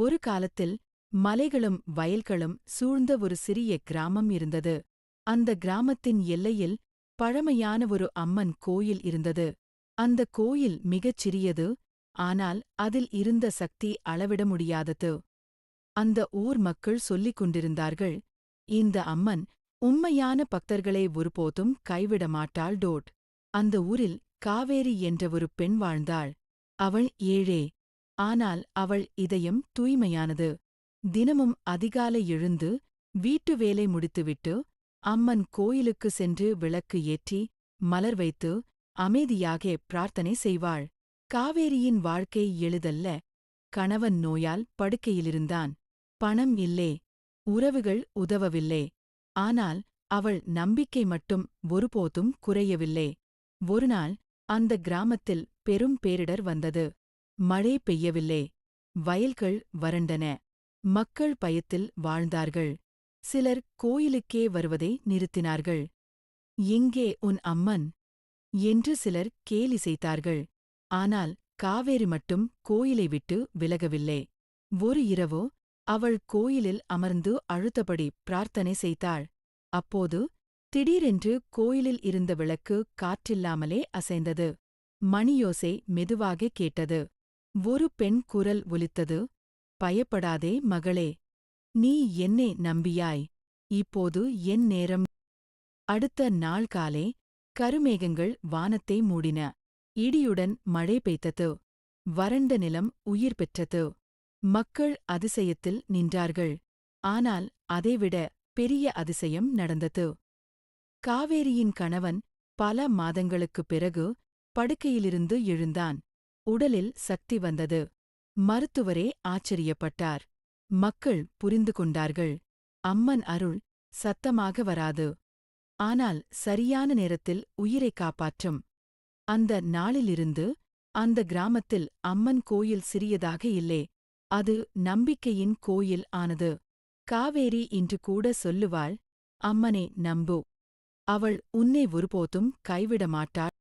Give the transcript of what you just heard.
ஒரு காலத்தில் மலைகளும் வயல்களும் சூழ்ந்த ஒரு சிறிய கிராமம் இருந்தது. அந்த கிராமத்தின் எல்லையில் பழமையான ஒரு அம்மன் கோயில் இருந்தது. அந்த கோயில் மிகச் சிறியது ஆனால் அதில் இருந்த சக்தி அளவிட முடியாதது. அந்த ஊர் மக்கள் சொல்லிக் கொண்டிருந்தார்கள் இந்த அம்மன் உண்மையான பக்தர்களை ஒருபோதும் கைவிட மாட்டாள் டோட். அந்த ஊரில் காவேரி என்ற ஒரு பெண் வாழ்ந்தாள். அவள் ஏழே ஆனால் அவள் இதயம் தூய்மையானது. தினமும் அதிகாலை எழுந்து வீட்டு வேலை முடித்துவிட்டு அம்மன் கோயிலுக்கு சென்று விளக்கு ஏற்றி மலர் வைத்து அமைதியாக பிரார்த்தனை செய்வாள். காவேரியின் வாழ்க்கை எளிதல்ல. கணவன் நோயால் படுக்கையிலிருந்தான். பணம் இல்லே. உறவுகள் உதவவில்லை. ஆனால் அவள் நம்பிக்கை மட்டும் ஒருபோதும் குறையவில்லை. ஒருநாள் அந்த கிராமத்தில் பெரும் பேரிடர் வந்தது. மழை பெய்யவில்லை. வயல்கள் வறண்டன. மக்கள் பயத்தில் வாழ்ந்தார்கள். சிலர் கோயிலுக்கே வருவதை நிறுத்தினார்கள். எங்கே உன் அம்மன் என்று சிலர் கேலி செய்தார்கள் ஆனால் காவேரி மட்டும் கோயிலை விட்டு விலகவில்லை. ஒரு இரவோ அவள் கோயிலில் அமர்ந்து அழுத்தபடி பிரார்த்தனை செய்தாள். அப்போது திடீரென்று கோயிலில் இருந்த விளக்கு காற்றில்லாமலே அசைந்தது. மணியோசை மெதுவாக கேட்டது. ஒரு பெண் குரல் ஒலித்தது பயப்படாதே மகளே நீ என்னை நம்பியாய் இப்போது என் நேரம். அடுத்த நாள் காலே கருமேகங்கள் வானத்தை மூடின இடியுடன் மழை பெய்தது வறண்ட நிலம் உயிர் பெற்றது. மக்கள் அதிசயத்தில் நின்றார்கள் ஆனால் அதைவிட பெரிய அதிசயம் நடந்தது. காவேரியின் கணவன் பல மாதங்களுக்குப் பிறகு படுக்கையிலிருந்து எழுந்தான். உடலில் சக்தி வந்தது. மருத்துவரே ஆச்சரியப்பட்டார். மக்கள் புரிந்து கொண்டார்கள். அம்மன் அருள் சத்தமாக வராது. ஆனால் சரியான நேரத்தில் உயிரைக் காப்பாற்றும். அந்த நாளிலிருந்து அந்த கிராமத்தில் அம்மன் கோயில் சிறியதாக இல்லை. அது நம்பிக்கையின் கோயில் ஆனது. காவேரி இன்று கூட சொல்லுவாள் அம்மனே நம்பு. அவள் உன்னை ஒருபோதும் கைவிட மாட்டாள்.